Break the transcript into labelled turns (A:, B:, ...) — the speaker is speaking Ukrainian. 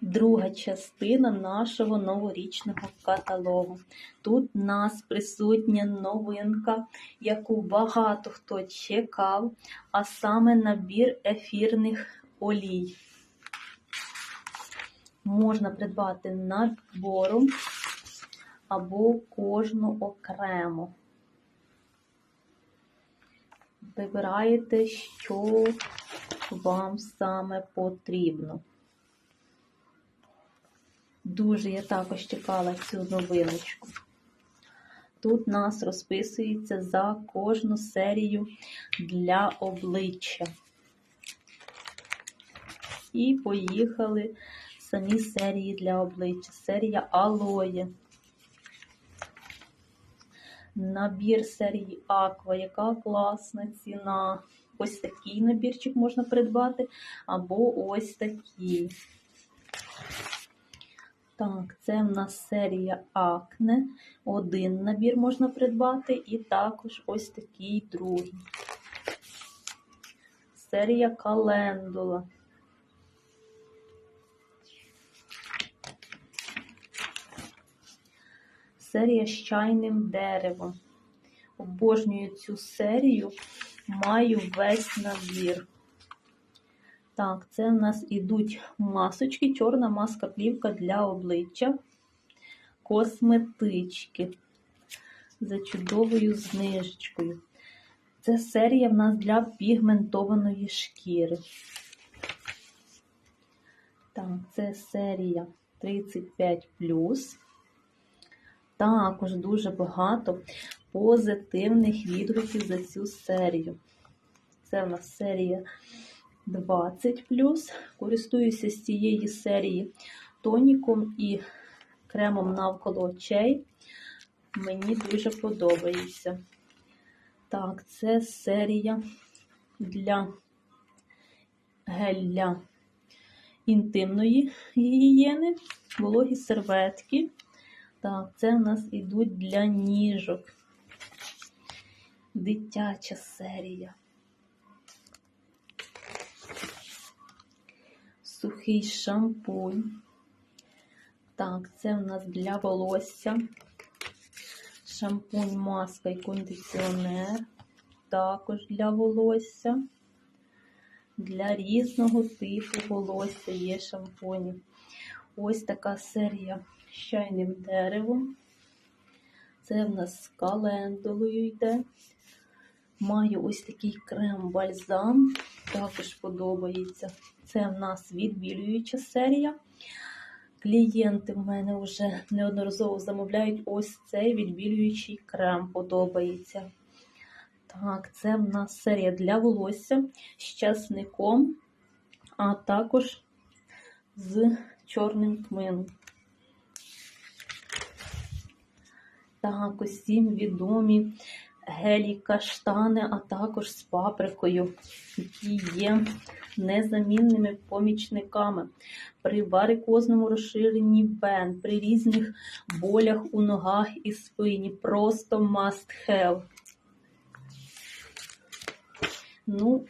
A: друга частина нашого новорічного каталогу. Тут у нас присутня новинка, яку багато хто чекав, а саме набір ефірних олій. Можна придбати набором або кожну окремо. Вибираєте, що вам саме потрібно. Дуже я також чекала цю новиночку. Тут нас розписується за кожну серію для обличчя. І поїхали самі серії для обличчя. Серія алоє. Набір серії Аква, яка класна ціна. Ось такий набірчик можна придбати, або ось такий. Так, це в нас серія Акне. Один набір можна придбати, і також ось такий другий. Серія Календула. Серія з чайним деревом. Обожнюю цю серію, маю весь набір. Так, це в нас ідуть масочки, чорна маска плівка для обличчя, косметички за чудовою знижечкою. Це серія в нас для пігментованої шкіри. Так, це серія 35. Також дуже багато позитивних відгуків за цю серію. Це в нас серія 20. Користуюся з цієї серії тоніком і кремом навколо очей. Мені дуже подобається. Так, це серія для гель інтимної гігієни, вологі серветки. Так, це в нас ідуть для ніжок. Дитяча серія. Сухий шампунь. Так, це в нас для волосся. Шампунь, маска і кондиціонер. Також для волосся. Для різного типу волосся є шампуні. Ось така серія з чайним деревом. Це в нас з календулою йде. Маю ось такий крем-бальзам, також подобається. Це в нас відбілююча серія. Клієнти в мене вже неодноразово замовляють ось цей відбілюючий крем, подобається. Так, це в нас серія для волосся з часником, а також з чорним тмином. Так, усім відомі гелі каштани, а також з паприкою, які є незамінними помічниками при варикозному розширенні вен, при різних болях у ногах і спині. Просто must have. Ну,